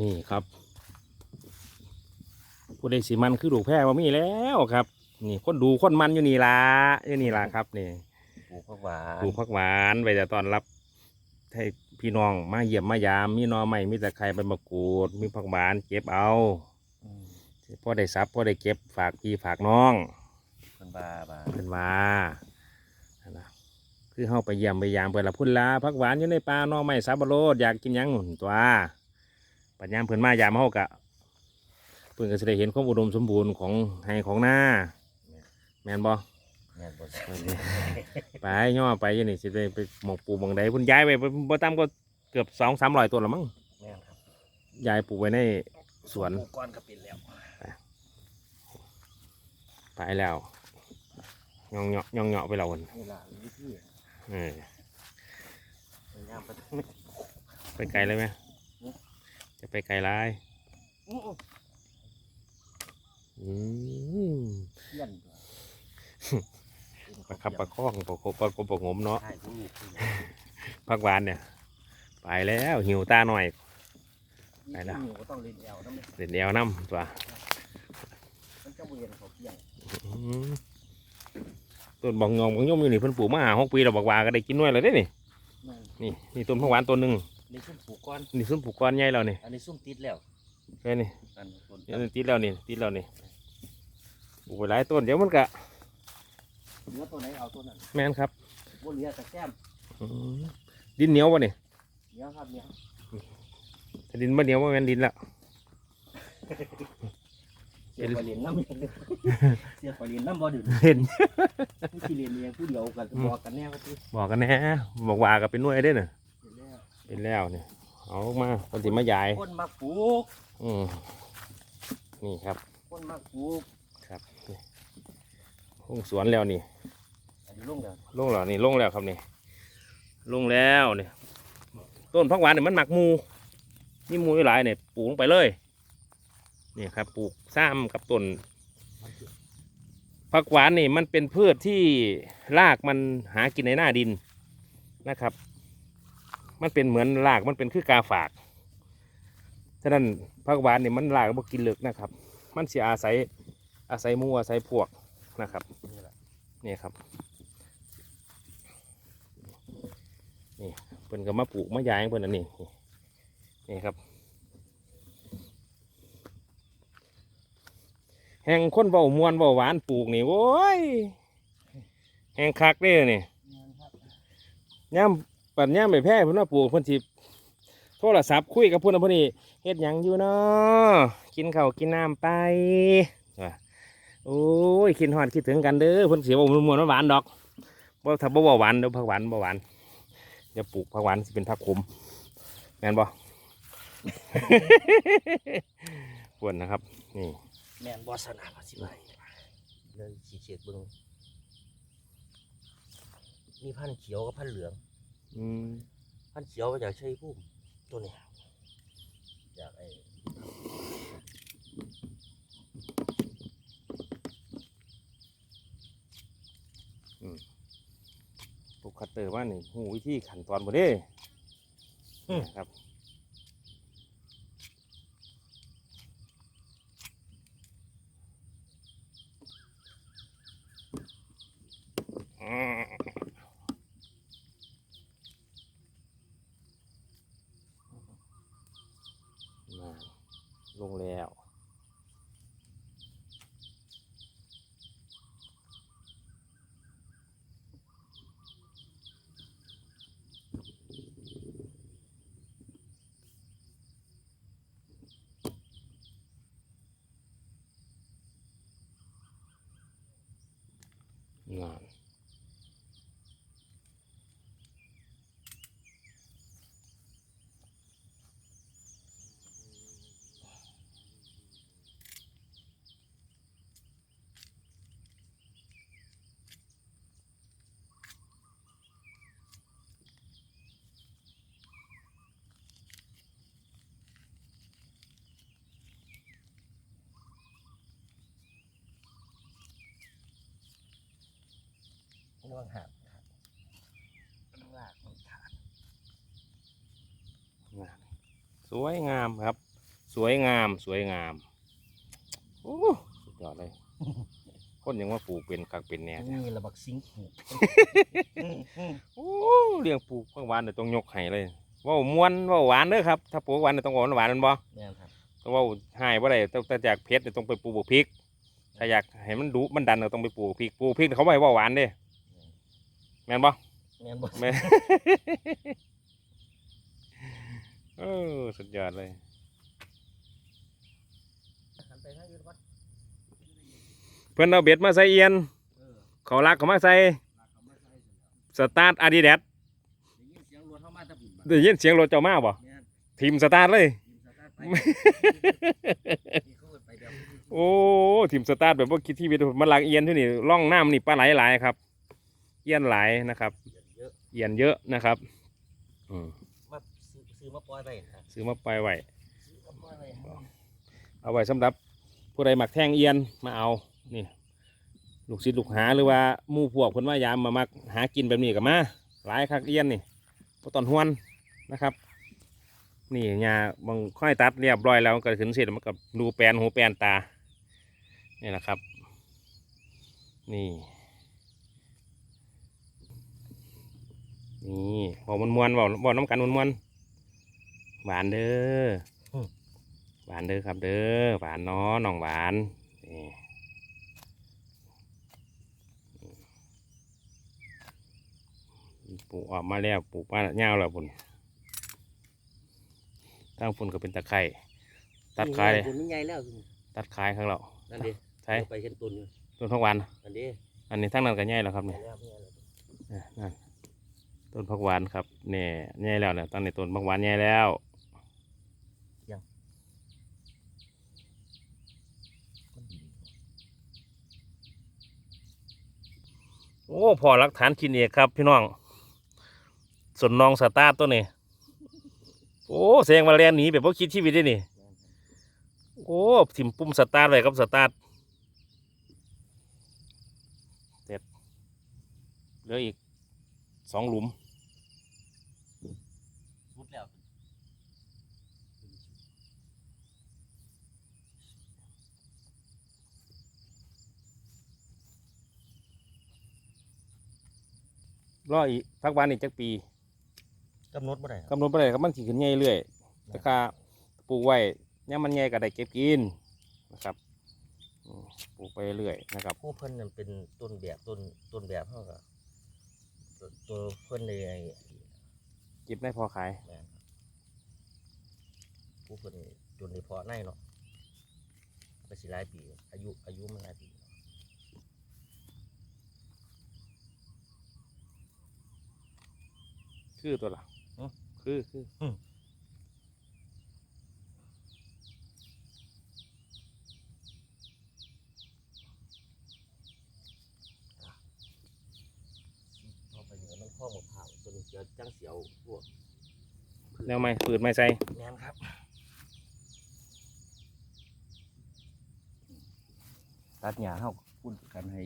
นี่ครับผู้ใดสิมันคือลูกแพร่ว่ามีแล้วครับ นี่คนดูคนมันอยู่นี่ละอยู่นี่ละครับนี่ปลูกผักหวานปลูกผักหวานไปจะต้อนรับให้พี่น้องมาเยี่ยมมายาม มีหนอใหม่มีแต่ไข่ใบมะกรูด มีผักหวานเก็บเอาอืมพ่อได้ซับพ่อได้เก็บฝากพี่ฝากน้องเป็นบาบาเป็นว่านั่นนะคือเฮาไปเยี่ยมไปยามเพิ่นละพุ่นลาผักหวานอยู่ในป่าหนอใหม่สับปะรดอยากกินหยังหุ่นตัว ปัญญามเพิ่นมายามเฮากะเพิ่นก็สิได้เห็นความอุดมสมบูรณ์ของไห้ของหน้าแม่นบ่แม่นบ่ไปย่อไปอยังนี่สิได้ไปหมองปลูกหมองใดพุ่นย้ายไปบ่ต่ำก็เกือบสองสามร้อยต้นละมั้งแม่นครับย้ายปลูกไว้ในสวนปลูกก้อนก็เป็นแล้วไปแล้วย่องเหาะย่องเหาะไปแล้วพุ่นนี่ล่ะวิธีเออพยายามไปไปไกลเลยไหม จะไปไกลไรอื้ออืมเพี้ยนประคับประคองประคบประกบประหงมเนาะใช่ลูกพักหวานเนี่ย ไปแล้วหิวตาหน่อย ไปแล้วหนูก็ต้องเล่นแอวน้ำมันเด็ดแนวน้ำตัวมันจะเวียนเขาเพี้ยนอืมต้นบองงองบองยมอยู่นี่เพิ่นปลูกมาหาหกปีเราบอกว่าก็ได้กินด้วยเลยเด้นี่นั่นนี่นี่ต้นพักหวานต้นหนึ่ง นี่ซุ่มปลูกก้อน นี่ส้นผูกก้อนใหญ่แล้วนี่ อันนี้ซุ่มติดแล้วแค่นี้อันต้นอันนี้ติดแล้วนี่ ติดแล้วนี่ปลูกไปหลายต้นเดี๋ยวมันก็เนื้อตัวไหนเอาตัวนั้น แม่นครับบนเรือตะแก้มอืมดินเหนียววะนี่เนื้อครับเนื้อถ้าดินบ่เหนียวว่าแม่นดินแล้วเสียไปเรียนน้ำเสียไปเรียนน้ำบ่ดื่มเห็นผู้ที่เรียนเรียนผู้เดียวกันบอกกันแน่ว่าที่บอกกันแน่บอกว่าก็เป็นหน่วยได้อน่ะ เรียนแล้วเป็นแล้วนี่เอาออกมาคนสิมายายคนมักปลูกอืมนี่ครับ คนมักปลูกครับนี่ลงสวนแล้วนี่อันนี้ลงแล้วลงแล้วนี่ลงแล้วครับนี่ลงแล้วนี่ต้นพักหวานเนี่ยมันหมักหมูนี่หมูอยู่หลายเนี่ยปลูกลงไปเลยนี่ครับปลูกซ้ำกับต้นผักหวานนี่มันเป็นพืชที่รากมันหากินในหน้าดินนะครับ มันเป็นเหมือนรากมันเป็นคือกาฝาก ฉะนั้นผักหวานนี่มันรากบ่กินเลึกนะครับ มันเสียอาศัยอาศัยหมูอาศัยพวกนะครับนี่แหละนี่ครับนี่เพิ่นก็มาปลูกมะยายของเพิ่นอันนี้นี่นี่ครับ แห่งคนเบามวนเบาหวานปลูกนี่โว้ยแห่งคักเด้อนี่ย่ำ ปัดย่ำไปแพร่เพิ่นว่าปลูกพิ่นสิโทรศัพท์คุยกับพิ่นว่าเพิ่นนี่เฮ็ดหยังอยู่เนาะกินข้าวกินน้ำไปโอ้ยคิดฮอดคิดถึงกันเด้อพิ่นสิบ่มวนหวานดอกบ่ถ้าบ่หวานเดี๋ยวผักหวานบ่หวานเดี๋ยวปลูกผักหวานสิเป็นผักขมแม่นบ่ควรนะครับนี่แม่นบอสนาภาษีไรเลยขีเฉียดบึงมีพันธุ์เขียวกับพันธุ์เหลือง อืมพันธุ์เขียวมาจากชัยภูมิตัวนี้จากไอ้ปลูกคัตเตอร์ว่านี่หูวิธีขั้นตอนบ่เด้นะครับอืมมา ลงแล้ว งาน ระวังหักขาดมันลากมันขาดงานสวยงามครับ สวยงามสวยงามโอ้สุดยอดเลย คนยังว่าปลูกเป็นกักเป็นแหน่นี่ระบักซิงปลูกโอ้เลี้ยงปลูกเพิ่งหวานเนี่ยต้องยกให้เลยเว่ามวนเว่าหวานเด้อครับถ้าปลูกหวานเนี่ยต้องหวานหวานแมันบ่แม่นครับต้องเว่าหายบ่ได้ต้องแต่จากเพชรเนี่ยต้องไปปลูกบักพริก ถ้าอยากให้มันดุมันดันก็ต้องไปปลูกพริกปลูกพริกเขาไม่ให้เว่าหวานเด้ แม่นบ่แม่นบ่แม่นเออสุดยอดเลยหันไปทางอื่นก่อนเพื่อนเอาเบ็ดมาใส่เอียนเออเขาลักเขามาใส่ลากเขามาใส่เสร็จแล้วสตาร์ทอาดิดาสได้ยินเสียงรถเข้ามาแตะบุญบัดได้ยินเสียงรถเจ้ามาบ่แม่นทีมสตาร์ทเลยทีมสตาร์ทไปนี่เขาเอิ้นไปแบบโอ้ทีมสตาร์ทแบบว่าคิดที่วิตมันหลักเอียนที่นี่ล่องน้ำนี่ปลาไหลหลายครับ เอียนหลายนะครับเยอะเอียนเยอะนะครับอืมมาซื้อซื้อมาปล่อยไปครับซื้อมาปล่อยไว้ซื้อมาปล่อยไปครับเอาไว้สำหรับผู้ใดหมักแท่งเอียนมาเอานี่ ลูกศิษย์ลูกหาหรือว่าหมู่พวกคนว่ายามมามักหากินแบบนี้กับมาหลายคักเอียนนี่พอตอนหวนนะครับ นี่ยาบางค่อยตัดเรียบร้อยแล้วมันก็ขึ้นเสร็จมันก็ดูแปลนหูแปลนตานี่แหละครับ นี่ นี่ บอกมันมวนบอกบอกน้ำกันมันมวนๆหวานเด้อหวานเด้อครับเด้อหวานเนาะน้องหวานนี่ปลูกออกมาแล้วปลูกมาเงาวแล้วพุ่นตั้งพุ่นก็เป็นตะไคร่ตัดขายเลยคุณมันใหญ่แล้วคุณตัดขายข้างเรานั่นดิใช่ไปเห็นต้นอยู่ต้นพักหวานนั่นดิอันนี้ทั้งนั้นก็ใหญ่แล้วครับใหญ่เนี่ยแล้วใหญ่แล้วอะนั่น ต้นพักหวานครับเนี่ยใหญ่แล้วเนี่ยตั้งในต้นพักหวานใหญ่แล้วมันดีโอ้พอหลักฐานชิ้นเอกครับ พี่น้องส่วนน้องสตาร์ทตัวนี้โอ้แสดงมาแลนหนีแบบว่าคิดชีวิตได้นี่โอ้ทิมปุ่มสตาร์ทไว้ครับสตาร์ทเสร็จเหลืออีก สองหลุมรุดแล้วรออีกพักวันอีกจักปีกำหนดบ่ได้ครับกำหนดไปเลยครับมันสิขึ้นใหญ่เรื่อยแต่กาปลูกไว้เนี่ยมันใหญ่ก็ได้เก็บกินนะครับอืมปลูกไปเรื่อยนะครับ ผู้เพิ่นนั่นเป็นต้นแบบต้นต้นแบบเฮาก็ ตัวตัวเพิ่นในไอ้เก็บได้พอขายแม่นครับผู้เพิ่นนี่จนได้พอในเนาะก็สิหลายปี อายุอายุมันหลายปี คือตัวละคือคือพอไปเหนือมันข้อหมกเผาวตัวนี้จะจังเสียวพวกแนวไม้ปืนไม้ใส่แม่นครับตัดหญ้าเฮาพูดกันให้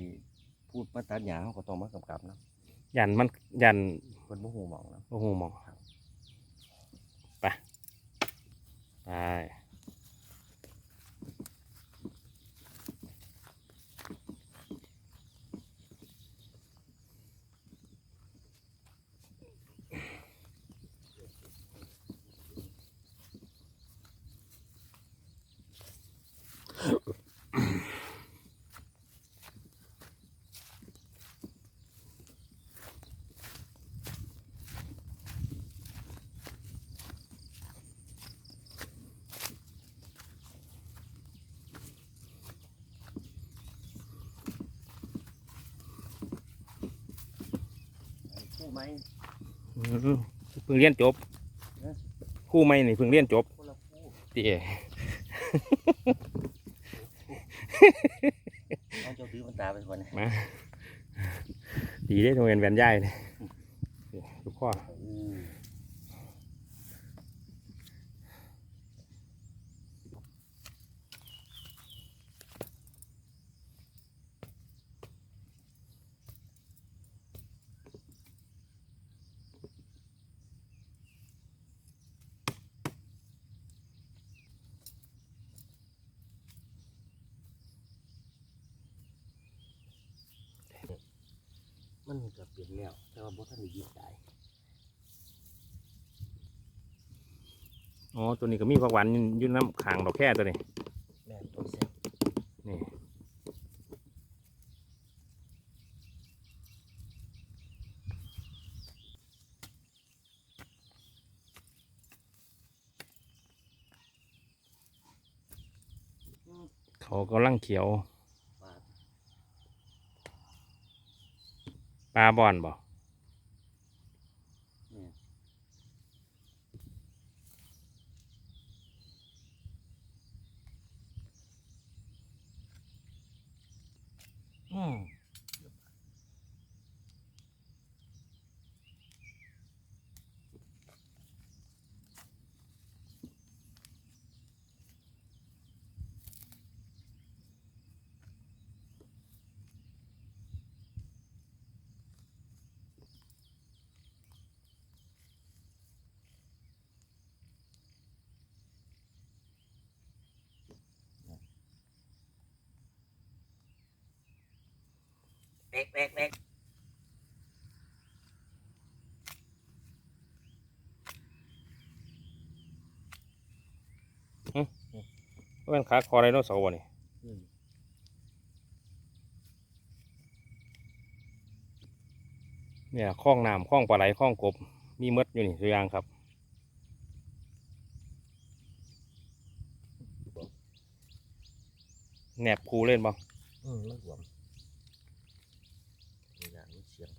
พูดมาตัดหญ้าเฮาก็ต้องมากำกับนะยันมันยันเพิ่นบ่ฮู้หมองนะโอ้โหมองไปไป ไอ้ผู้ไม้อืมเพิ่งเรียนจบคู่ไม่นี่เพิ่งเรียนจบคนละผู้ตีเอเอาเจ้าถือมันตาไปก่อนนะมาดีได้โรงเรียนแวนย่ายเลยทุกข้อ อือเปลี่ยนแล้วแต่ว่าบ่ทันได้ยิบได้อ๋อตัวนี้ก็มีผักหวานอยู่อยู่น้ำขางดอกแค่ตัวนี้แม่นตัวเส้นนี่เขากำลังเขียว ปาด ปลาบอนบ่อืม เบกเบกเบกเป็นขาคอไดโนเสาร์บ่นี่อืมเนี่ยคล้องน้ำคล้องปลาไหลคล้องกบ มีหมดอยู่นี่ตัวอย่างครับแหนบคูเล่นบ่อืมมันหวมนี่อย่างนี้ เสียง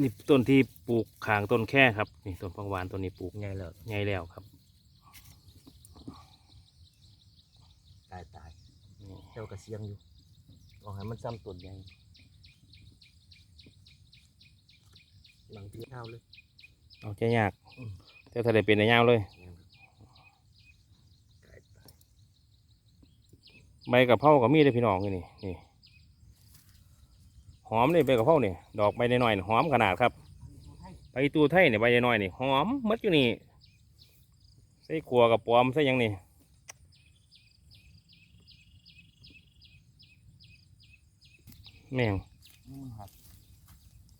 นี่ต้นที่ปลูกขางต้นแค่ครับนี่ต้นผักหวานต้นนี้ปลูกง่ายแล้วใหญ่แล้วครับ ตายตายนี่เจ้ากระเสียงอยู่ลองให้มันซ้ำต้นใหญ่ หลังที่เท้าเลยเอาใจยากอืมแต่ถ้าได้เป็นได้ยาวเลยแม่นตายตายใบกะเพราก็มีได้อพี่น้องอยู่นี่นี่หอมนี่ใบกะเพรานี่ดอกใบน้อยๆนี่หอมขนาดครับใบตูไทยนี่ใบน้อยๆนี่หอมหมดอยู่นี่ใส่ขัวกับปอมใส่หยังนี่แม่งนี่มันหัก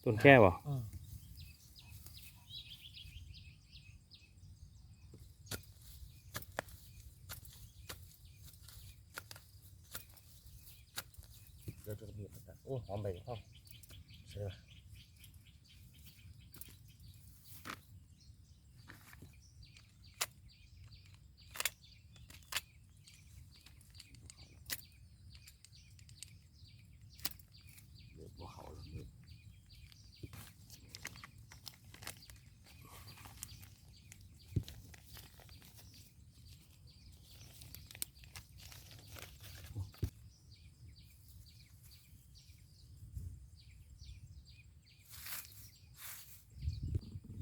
ต้นแค่บ่ อืมเดี๋ยวจะมีดตัด โอ้หอมใบกะเพราเชื่อเดี๋ยวพวกเขาแล้วนี่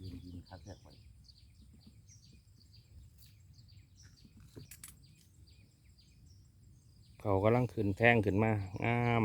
ยินยินครับแค่ไว้ เขากำลังขึ้นแท่งขึ้นมางาม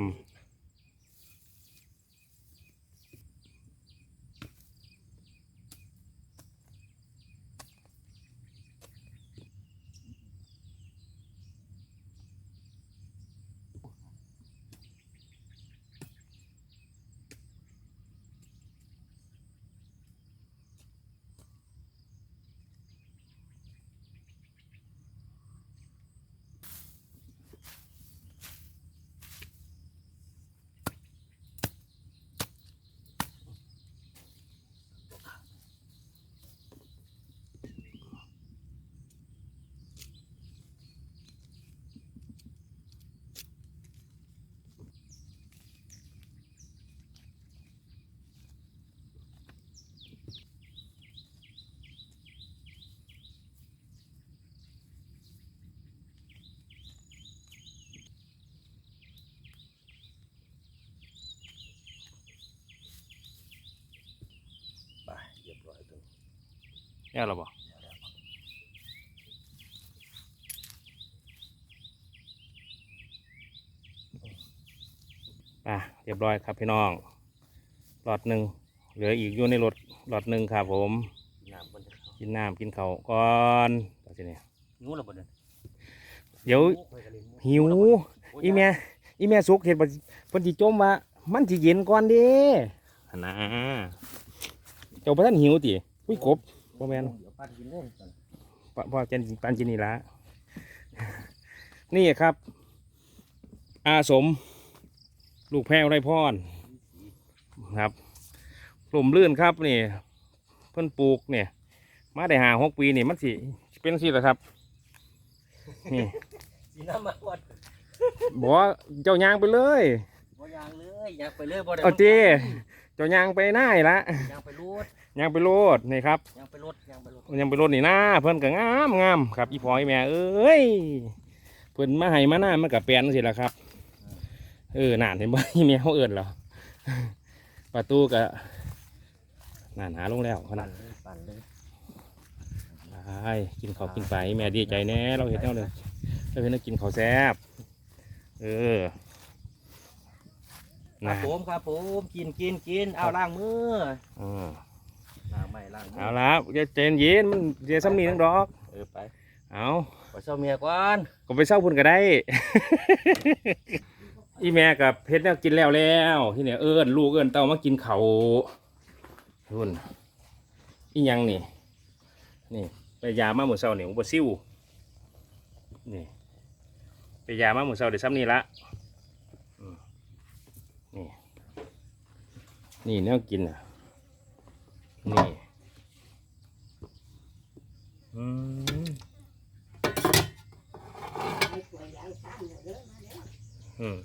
แย่หรอบ่อะเรียบร้อยครับพี่น้องหลอดหนึ่งเหลืออีกอยู่ในรถหลอดหนึ่งครับผมน้ำมันจะเข้ากินน้ำกินข้าวก่อนต่อทีนี้งูระเบิดเลยเดี๋ยวหิวอีแม่อีแม่สุกเห็ดบ่เพิ่นสิจมว่ามันสิเย็นก่อนเด้หั่นนะเจ้าบ่ทันหิวติอุ้ยกบ บ่แม่น เดี๋ยวปั้นกินเล่นกันปพ่อเจนปันจินีละ นี่ครับ อาสม ลูกแพรวไรพรครับกลุ่มลื่นครับนี่ เพิ่นปลูกเนี่ย มาได้หาหกปีนี่มันสิเป็นสิละครับ นี่ สีน้ำมันวัดบอกว่าเจ้ายางไปเลยบ่ยางเลยยางไปเลยบ่ได้เอาเจเจ้ายางไปหน้ายละยางไปรูด ยางไปโลดนี่ครับยางไปรถยางไปรถยางไปโลดนี่หน้าเพิ่นก็งามงามครับอีพอยแม่เอ้ยเพิ่นมาให้มาหน้ามันกับแปลนสิละครับ เออน่านเห็นบ่อีแม่เขาเอิ้นเหรอประตูก็น่านหาลงแล้วขนาปั่ดนเลยปั่นเลยไปกินข้าวกินไปแม่ดีใจแน่เราเห็นแล้วเลยเราเห็นแล้วกินข้าวแซ่บเออครันะบผมครับผมกินกินกินเอาล้างมืออืม ล้างไม่ล้างมืเอาละจะเจนเย็นมันเดี๋ยวซ้ำนี้นึงดอกเออไปเอาขอเช่าเมียก่อนก็ไปเศร้าพุ่นก็ได้ อีแม่กับเพชรเนี่ยกินแล้วแล้วที่เนี่ยเอิ้นลูกเอิ้นเต้ามากินเขาวพุ่นอีหยังนี่ นี่ไปยามาหมูเศร้าเนี่ยอุบซิวนี่ไปยามาหมูเศร้าเดี๋ยวซ้ำนี่ละอืมนี่นี่แนวกินอะ นี่ อืมอืม